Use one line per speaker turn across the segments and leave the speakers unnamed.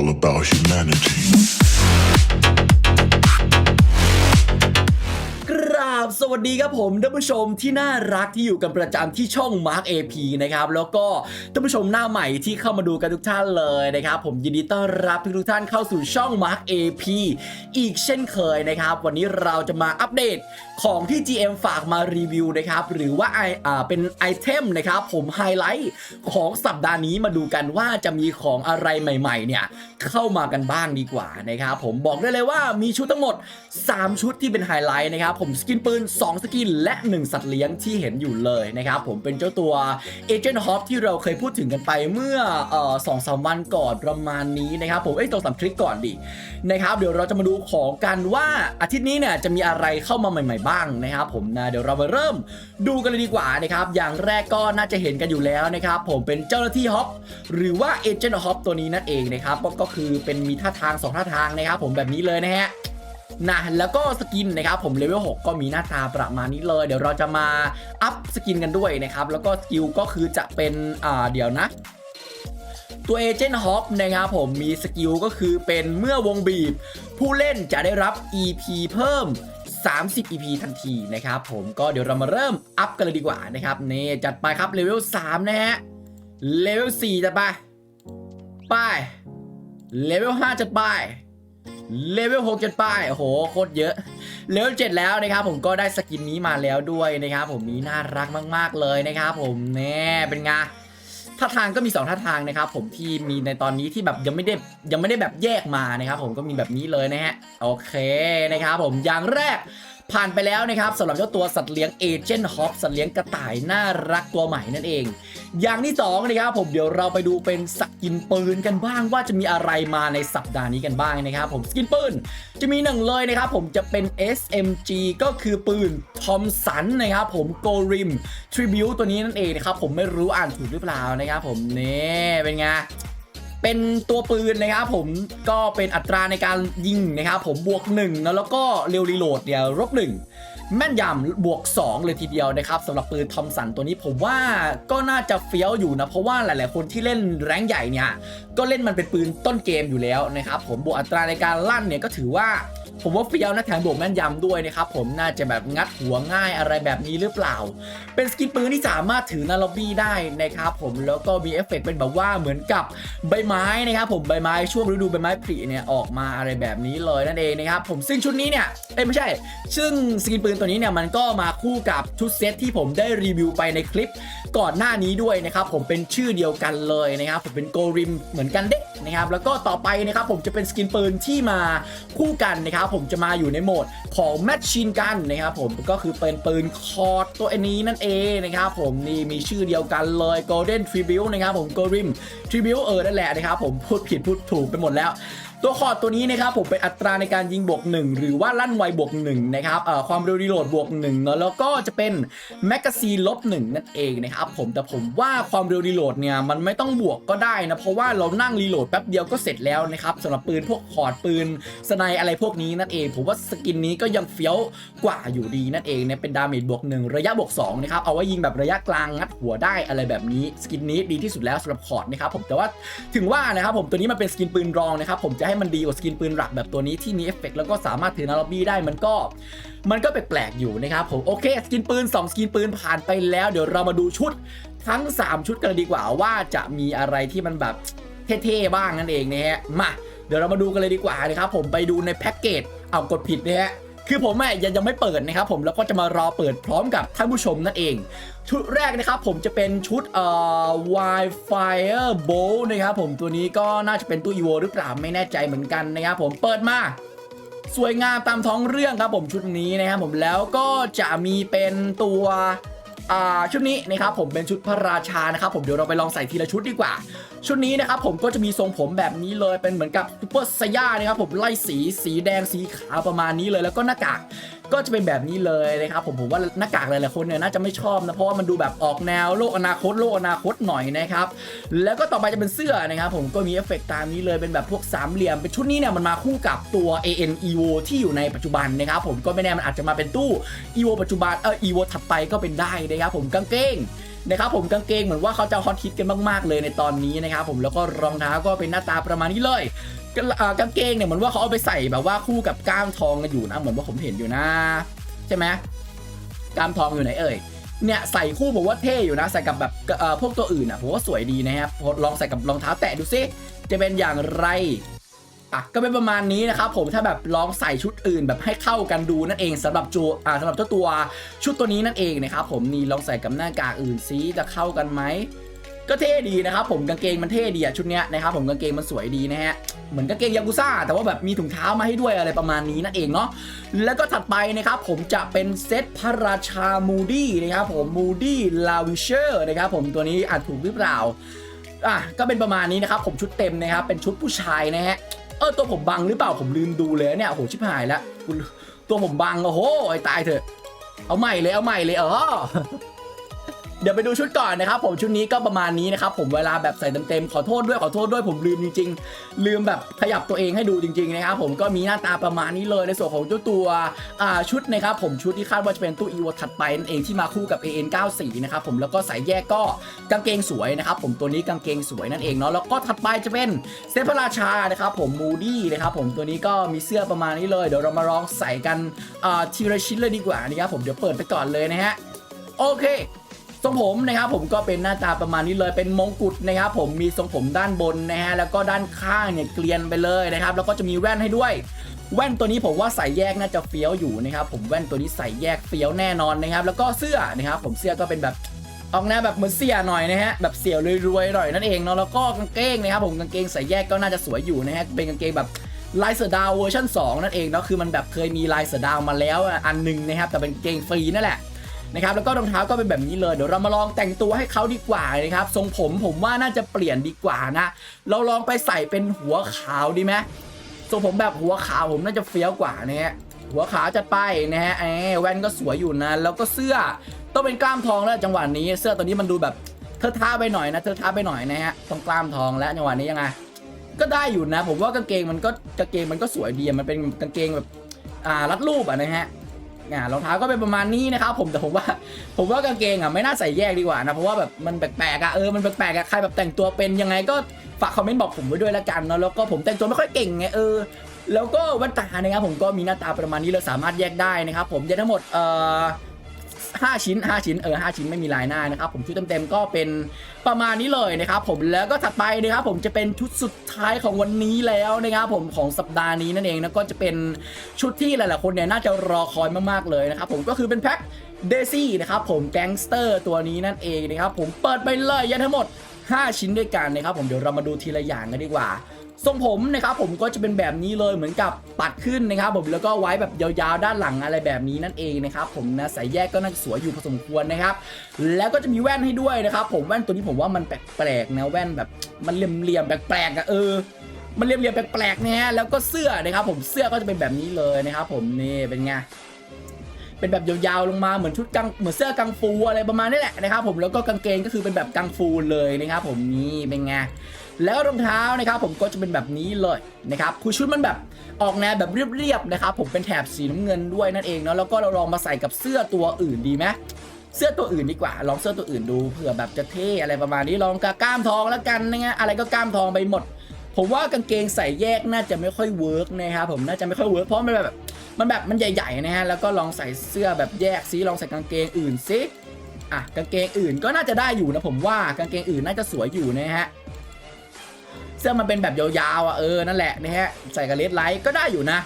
all about humanity.
วัสดีครับผมท่านผู้ชมที่น่ารักที่อยู่กันประจำที่ช่อง Mark AP นะครับแล้วก็ท่านผู้ชมหน้าใหม่ที่เข้ามาดูกันทุกท่านเลยนะครับผมยินดีต้อนรับทุกๆท่านเข้าสู่ช่อง Mark AP อีกเช่นเคยนะครับ วันนี้เราจะมาอัปเดตของที่ GM ฝากมารีวิวนะครับหรือว่าไออ่าเป็นไอเทมนะครับผมไฮไลท์ของสัปดาห์นี้มาดูกันว่าจะมีของอะไรใหม่ ๆ เนี่ยเข้ามากันบ้างดีกว่านะครับผมบอกได้เลยว่ามีชุดทั้งหมด 3 ชุดที่เป็นไฮไลท์นะครับผมสกินปืน2 สกินและ 1 สัตว์เลี้ยงที่เห็นอยู่เลยนะครับผมเป็นเจ้าตัว Agent Hop ที่เราเคยพูดถึงกันไปเมื่อสองสามวันก่อนประมาณนี้นะครับผมเอ้ยตรงสามคลิกก่อนดินะครับเดี๋ยวเราจะมาดูของกันว่าอาทิตย์นี้เนี่ยจะมีอะไรเข้ามาใหม่ ๆ บ้างนะครับผมนะเดี๋ยวเรามาเริ่มดูกันเลยดีกว่านะครับอย่างแรกก็น่าจะเห็นกันอยู่แล้วนะครับผมเป็นเจ้าหน้าที่ฮอปหรือว่า Agent Hop ตัวนี้นั่นเองนะครับก็ก็คือเป็นมีท่าทางสองท่าทางนะครับผมแบบนี้เลยนะฮะ นะแล้วก็สกินนะครับผมเลเวล6ก็มีหน้าตาประมาณนี้เลย เดี๋ยวเราจะมาอัพสกินกันด้วยนะครับแล้วก็สกิลก็คือจะเป็นอ่าเดี๋ยวนะตัวเอเจนต์ฮอปนะครับผมมีสกิลก็คือเป็นเมื่อวงบีบ ผู้เล่นจะได้รับ EP เพิ่ม 30 EP ทันทีนะครับผมก็เดี๋ยวเรามาเริ่มอัพกันเลยดีกว่านะครับนี่จัดไปครับเลเวล3นะฮะเลเวล4จัดไป ไปเลเวล5จัดไป เลเวล6จนป้ายโอ้โหโคตรเยอะเลเวล7แล้วนะครับผมก็ได้สกินนี้มาแล้วด้วยนะครับผมนี้น่ารักมาก ๆเลยนะครับผมแน่เป็นไงท่าทางก็มี2ท่าทางนะครับผมที่มีในตอนนี้ที่แบบยังไม่ได้ยังไม่ได้แบบแยกมานะครับผมก็มีแบบนี้เลยนะฮะโอเคนะครับผมอย่างแรก ผ่านไปแล้วนะครับสำหรับเจ้าตัวสัตว์เลี้ยงเอเจนต์ฮอปสัตว์เลี้ยงกระต่ายน่ารักตัวใหม่นั่นเอง อย่างที่สองนะครับผมเดี๋ยวเราไปดูเป็นสกินปืนกันบ้างว่าจะมีอะไรมาในสัปดาห์นี้กันบ้างนะครับผมสกินปืนจะมีหนึ่งเลยนะครับผมจะเป็น SMG ก็คือปืนทอมสันนะครับผมโกริมทริบิวตัวนี้นั่นเองนะครับผมไม่รู้อ่านถูกหรือเปล่านะครับผมนี่เป็นไง เป็นตัวปืนนะครับผมก็เป็นอัตราในการยิงนะครับผมบวก1แล้วแล้วก็เร็วรีโหลดเนี่ยลบ1แม่นยำบวก 2 เลยทีเดียวนะครับสำหรับปืนทอมสันตัวนี้ผมว่าก็น่าจะเฟี้ยวอยู่นะ เพราะว่าหลาย ๆ คนที่เล่นแรงใหญ่เนี่ย ก็เล่นมันเป็นปืนต้นเกมอยู่แล้วนะครับผมบวกอัตราในการลั่นเนี่ยก็ถือว่า ผมว่าเฟี้ยวนะแถมบวกแม่นยำด้วยนะครับผมน่าจะแบบงัดหัวง่ายอะไรแบบนี้หรือเปล่า เป็นสกินปืนที่สามารถถือนาล็อบบี้ได้นะครับผมแล้วก็มีเอฟเฟกต์เป็นแบบว่าเหมือนกับใบไม้นะครับผมใบไม้ช่วงฤดูใบไม้ผลิเนี่ยออกมาอะไรแบบนี้เลยนั่นเองนะครับผมซึ่งชุดนี้เนี่ยเอ้ไม่ใช่ ซึ่งสกินปืนตัวนี้เนี่ยมันก็มาคู่กับชุดเซตที่ผมได้รีวิวไปในคลิปก่อนหน้านี้ด้วยนะครับผมเป็นชื่อเดียวกันเลยนะครับผมเป็นโกริมเหมือนกันเด็กนะครับแล้วก็ต่อไปนะครับผมจะเป็นสกินปืนที่มาคู่กันนะครับผมจะมาอยู่ในโหมดของแมชชีนกันนะครับผมก็คือเป็นปืนคอร์ดตัวนี้นั่นเองนะครับผมนี่มีชื่อเดียวกันเลย Golden Tribute นะครับผม g o r i m Tribute เออนั่นแหละนะครับผมพูดผิดพูดถูกไปหมดแล้ว ตัวคอร์ดตัวนี้นะครับผมเป็นอัตราในการยิงบวก 1 หรือว่าลั่นไวบวก1นะครับเอ่อความเร็วรีโหลดบวก1เนาะแล้วก็จะเป็นแมกกาซีนลบ1นั่นเองนะครับผมแต่ผมว่าความเร็วรีโหลดเนี่ยมันไม่ต้องบวกก็ได้นะเพราะว่าเรานั่งรีโหลดแป๊บเดียวก็เสร็จแล้วนะครับสำหรับปืนพวกคอร์ดปืนสไนอะไรพวกนี้นั่นเอง ผมว่าสกินนี้ก็ยังเฟี้ยวกว่าอยู่ดีนั่นเองเนี่ยเป็นดาเมจบวก 1 ระยะบวก2นะครับเอาไว้ยิงแบบระยะกลางงัดหัวได้อะไรแบบนี้สกินนี้ดีที่สุดแล้วสำหรับคอร์ดนะครับผมแต่ว่าถึงว่านะครับผมตัวนี้มันเป็นสกินปืนรองนะครับผมจะให้มันดีกว่าสกินปืนหลักแบบตัวนี้ที่มีเอฟเฟกต์แล้วก็สามารถถือนาล็อบบี้ได้มันก็ มันก็แปลกๆอยู่นะครับผมโอเคสกินปืน 2 สกินปืนผ่านไปแล้ว เดี๋ยวเรามาดูชุดทั้ง 3 ชุดกันดีกว่าว่าจะมีอะไรที่มันแบบเท่ๆบ้างนั่นเองนะฮะมาเดี๋ยวเรามาดูกันเลยดีกว่านะครับผมไปดูในแพ็กเกจเอากดผิดนะฮะ คือผมอะยังยังไม่เปิดนะครับผมแล้วก็จะมารอเปิดพร้อมกับท่านผู้ชมนั่นเอง ชุดแรกนะครับผมจะเป็นชุดเอ่อ Wi-Fi Bow นะครับผมตัวนี้ก็น่าจะเป็นตู้อีโวหรือเปล่าไม่แน่ใจเหมือนกันนะครับผมเปิดมาสวยงามตามท้องเรื่องครับผมชุดนี้นะครับผมแล้วก็จะมีเป็นตัวชุดนี้นะครับผมเป็นชุดพระราชานะครับผมเดี๋ยวเราไปลองใส่ทีละชุดดีกว่าชุดนี้นะครับผมก็จะมีทรงผมแบบนี้เลยเป็นเหมือนกับซูเปอร์ไซย่านะครับผมไล่สีสีแดงสีขาวประมาณนี้เลยแล้วก็หน้ากากก็จะเป็นแบบนี้เลยนะครับผมผมว่าหน้ากากหลายๆคนเนี่ยน่าจะไม่ชอบนะเพราะว่ามันดูแบบออกแนวโลกอนาคตโลกอนาคตหน่อยนะครับแล้วก็ต่อไปจะเป็นเสื้อนะครับผมก็มีเอฟเฟกต์ตามนี้เลยเป็นแบบพวกสามเหลี่ยมเป็นชุดนี้เนี่ยมันมาคู่กับตัว AN EVO ที่อยู่ในปัจจุบันนะครับผมก็ไม่แน่มันอาจจะมาเป็นตู้ EVO ปัจจุบันเออ EVO ถัดไปก็เป็นได้นะครับผมกางเกง นะครับผมกางเกงเหมือนว่าเขาจะฮอตฮิตกันมากๆเลยในตอนนี้นะครับผมแล้วก็รองเท้าก็เป็นหน้าตาประมาณนี้เลยกางอ่ากางเกงเนี่ยเหมือนว่าเขาเอาไปใส่แบบว่าคู่กับก้ามทองกันอยู่นะเหมือนว่าผมเห็นอยู่นะ ใช่ไหมก้ามทองอยู่ไหนเอ่ยเนี่ยใส่คู่ผมว่าเท่อยู่นะใส่กับแบบพวกตัวอื่นอะผมว่าสวยดีนะครับลองใส่กับรองเท้าแตะดูซิจะเป็นอย่างไร อะก็เป็นประมาณนี้นะครับผมถ้าแบบลองใส่ชุดอื่นแบบให้เข้ากันดูนั่นเองสำหรับจูอ่าสำหรับเจ้าตัวชุดตัวนี้นั่นเองนะครับผมนี่ลองใส่กับหน้ากากอื่นซิจะเข้ากันไหมก็เท่ดีนะครับผมกางเกงมันเท่ดีอะชุดเนี้ยนะครับผมกางเกงมันสวยดีนะฮะเหมือนกางเกงยากุซ่าแต่ว่าแบบมีถุงเท้ามาให้ด้วยอะไรประมาณนี้นั่นเองเนาะแล้วก็ถัดไปนะครับผมจะเป็นเซตพระราชามูดี้นะครับผมมูดี้ลาวิเชอร์นะครับผมตัวนี้อ่านถูกหรือเปล่าอะก็เป็นประมาณนี้นะครับผมชุดเต็มนะครับเป็นชุดผู้ชายนะฮะ เออตัวผมบังหรือเปล่าผมลืมดูเลยเนี่ยโอ้โหชิบหายแล้วตัวผมบังโอ้โหไอ้ตายเถอะ เอาใหม่เลยเอาใหม่เลยเออ เดี๋ยวไปดูชุดก่อนนะครับผมชุดนี้ก็ประมาณนี้นะครับผมเวลาแบบใส่เต็มๆขอโทษด้วยขอโทษด้วยผมลืมจริง ๆ ลืมแบบขยับตัวเองให้ดูจริงๆนะครับผมก็มีหน้าตาประมาณนี้เลยในส่วนของเจ้าตัวชุดนะครับผมชุดที่คาดว่าจะเป็นตู้อีโวถัดไปนั่นเองที่มาคู่กับ AN94 นะครับผมแล้วก็สายแยกก็กางเกงสวยนะครับผมตัวนี้กางเกงสวยนั่นเองเนาะแล้วก็ถัดไปจะเป็นเซฟราชานะครับผมมูดี้นะครับผมตัวนี้ก็มีเสื้อประมาณนี้เลยเดี๋ยวเรามาลองใส่กันทีละชิ้นเลยดีกว่านะครับผมเดี๋ยวเปิดไปก่อนเลยนะฮะโอเค ทรงผมนะครับผมก็เป็นหน้าตาประมาณนี้เลยเป็นมงกุฎนะครับผมมีทรงผมด้านบนนะฮะแล้วก็ด้านข้างเนี่ยเกลียนไปเลยนะครับแล้วก็จะมีแว่นให้ด้วย แว่นตัวนี้ผมว่าใส่แยกน่าจะเฟี้ยวอยู่นะครับผมแว่นตัวนี้ใส่แยกเฟี้ยวแน่นอนนะครับ แล้วก็เสื้อนะครับผมเสื้อก็เป็นแบบออกแนวแบบเหมือนเสียหน่อยนะฮะแบบเสียวรวยๆหน่อยนั่นเองเนาะแล้วก็กางเกงนะครับผมกางเกงใส่แยกก็น่าจะสวยอยู่นะฮะเป็นกางเกงแบบลายเสือดาวเวอร์ชัน2นั่นเองเนาะคือมันแบบเคยมีลายเสือดาวมาแล้วอันหนึงนะครับแต่เป็นกางเกงฟรีนั่นแหละ นะครับแล้วก็รองเท้าก็เป็นแบบนี้เลยเดี๋ยวเรามาลองแต่งตัวให้เขาดีกว่านะครับทรงผมผมว่าน่าจะเปลี่ยนดีกว่านะ เราลองไปใส่เป็นหัวขาวดีไหมทรงผมแบบหัวขาวผมน่าจะเฟี้ยวกว่านะฮะหัวขาวจัดไปนะฮะเอ้แว่นก็สวยอยู่นะ แล้วก็เสื้อต้องเป็นกล้ามทองแล้วจังหวะนี้ เสื้อตัวนี้มันดูแบบเธอท้าไปหน่อยนะเธอท้าไปหน่อยนะฮะต้องกล้ามทองแล้วจังหวะนี้ยังไงก็ได้อยู่นะ ผมว่ากางเกงมันก็กางเกงมันก็สวยดีมันเป็นกางเกงแบบอ่ารัดรูปอะนะฮะ อ่ารองเท้าก็เป็นประมาณนี้นะครับผมแต่ผมว่า ผมว่ากางเกงอะไม่น่าใส่แยกดีกว่านะเพราะว่าแบบมันแปลกๆอะเออมันแปลกๆอะใครแบบแต่งตัวเป็นยังไงก็ฝากคอมเมนต์บอกผมไว้ด้วยละกันเนาะแล้วก็ผมแต่งตัวไม่ค่อยเก่งไงเออแล้วก็แว่นตานะครับผมก็มีหน้าตาประมาณนี้เราสามารถแยกได้นะครับผมจะทั้งหมดเอ่อ ห้าชิ้นห้าชิ้นเออห้าชิ้นไม่มีลายหน้านะครับผมชุดเต็มๆก็เป็นประมาณนี้เลยนะครับผมแล้วก็ถัดไปนะครับผมจะเป็นชุดสุดท้ายของวันนี้แล้วนะครับผมของสัปดาห์นี้นั่นเองนะก็จะเป็นชุดที่หลายๆคนเนี่ยน่าจะรอคอยมากๆเลยนะครับผมก็คือเป็นแพ็คเดซี่นะครับผมแก๊งสเตอร์ตัวนี้นั่นเองนะครับผมเปิดไปเลยยันทั้งหมด 5 ชิ้นด้วยกันนะครับผมเดี๋ยวเรามาดูทีละอย่างกันดีกว่า ทรงผมนะครับผมก็จะเป็นแบบนี้เลยเหมือนกับปัดขึ้นนะครับผมแล้วก็ไว้แบบยาวๆ ด้านหลังอะไรแบบนี้นั่นเองนะครับผมนะใส่แยกก็น่าจะสวยอยู่พอสมควรนะครับ แล้วก็จะมีแว่นให้ด้วยนะครับ ผมแว่นตัวนี้ผมว่ามันแปลกๆนะแว่นแบบมันเหลี่ยมๆแปลกๆอะเออมันเหลี่ยมๆแปลกๆนะฮะแล้วก็เสื้อนะครับผมเสื้อก็จะเป็นแบบนี้เลยนะครับผมนี่เป็นไงเป็นแบบยาวๆลงมาเหมือนชุดกังเหมือนเสื้อกังฟูอะไรประมาณนี้แหละนะครับผมแล้วก็กางเกงก็คือเป็นแบบกังฟูเลยนะครับผมนี่เป็นไง แล้วรองเท้านะครับผมก็จะเป็นแบบนี้เลยนะครับคือชุดมันแบบออกแนวแบบเรียบๆนะครับผมเป็นแถบสีน้ำเงินด้วยนั่นเองเนาะแล้วก็เราลองมาใส่กับเสื้อตัวอื่นดีไหมเสื้อตัวอื่นดีกว่า ลองเสื้อตัวอื่นดูเผื่อแบบจะเท่อะไรประมาณนี้ลองกับกล้ามทองแล้วกันนะฮะอะไรก็กล้ามทองไปหมด ผมว่ากางเกงใส่แยกน่าจะไม่ค่อยเวิร์กนะครับผมน่าจะไม่ค่อยเวิร์กเพราะมันแบบมันแบบมันใหญ่ๆนะฮะแล้วก็ลองใส่เสื้อแบบแยกซิลองใส่กางเกงอื่นซิอะกางเกงอื่นก็น่าจะได้อยู่นะผมว่ากางเกงอื่นน่าจะสวยอยู่นะฮะ เสื้อมันเป็นแบบยาวๆอะเออนั่นแหละนะฮะใส่กับเลดไลท์ก็ได้อยู่นะ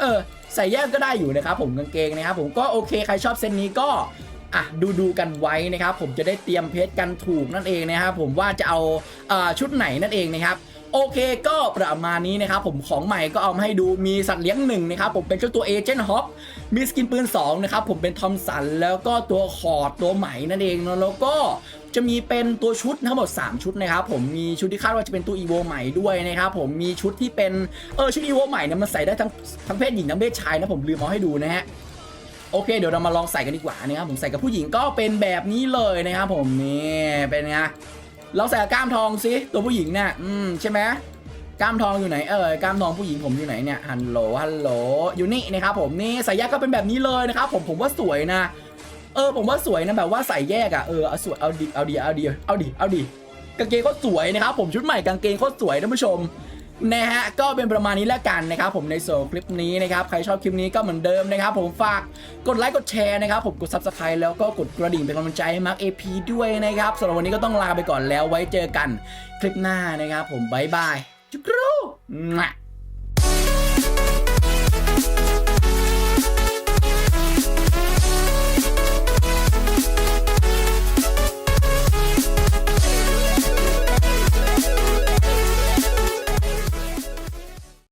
เออ ใส่แยกก็ได้อยู่นะครับผมกางเกงนะครับผมก็โอเคใครชอบเซตนี้ก็อะดูดูกันไว้นะครับผมจะได้เตรียมเพจกันถูกนั่นเองนะครับผมว่าจะเอาเอ่อชุดไหนนั่นเองนะครับ โอเคก็ประมาณนี้นะครับผมของใหม่ก็เอามาให้ดูมีสัตว์เลี้ยงหนึ่งนะครับผมเป็นเจ้าตัวเอเจนต์ฮอปมีสกินปืน2นะครับผมเป็นทอมสันแล้วก็ตัวคอร์ดตัวใหม่นั่นเองเนอะแล้วก็จะมีเป็นตัวชุดทั้งหมด 3 ชุดนะครับผมมีชุดที่คาดว่าจะเป็นตัวอีโวใหม่ด้วยนะครับผมมีชุดที่เป็นเออชุดอีโวใหม่เนี่ยมันใส่ได้ทั้งทั้งเพศหญิงทั้งเพศชายนะผมลืมเอาให้ดูนะฮะโอเคเดี๋ยวเรามาลองใส่กันดีกว่านะครับผมใส่กับผู้หญิงก็เป็นแบบนี้เลยนะครับผมนี่เป็นไง เราใส่กล้ามทองสิตัวผู้หญิงเนี่ยอืมใช่ไหมกล้ามทองอยู่ไหนเออกล้ามทองผู้หญิงผมอยู่ไหนเนี่ยฮัลโหลฮัลโหลอยู่นี่นะครับผมนี่ใส่ยักษ์ก็เป็นแบบนี้เลยนะครับผมผมว่าสวยนะ เออผมว่าสวยนะแบบว่าใส่แยกอะเออเอาสวยเอาดีเอาดีเอาดีเอาดีเอาดีกางเกงก็สวยนะครับผมชุดใหม่กางเกงก็สวยท่านผู้ชม นะฮะก็เป็นประมาณนี้แล้วกันนะครับผมในโซนคลิปนี้นะครับใครชอบคลิปนี้ก็เหมือนเดิมนะครับผมฝากกดไลค์กดแชร์นะครับผมกด subscribe แล้วก็กดกระดิ่งเป็นกำลังใจให้มาร์คเอพีด้วยนะครับสำหรับวันนี้ก็ต้องลาไปก่อนแล้วไว้เจอกันคลิปหน้านะครับผมบายบายจุกรู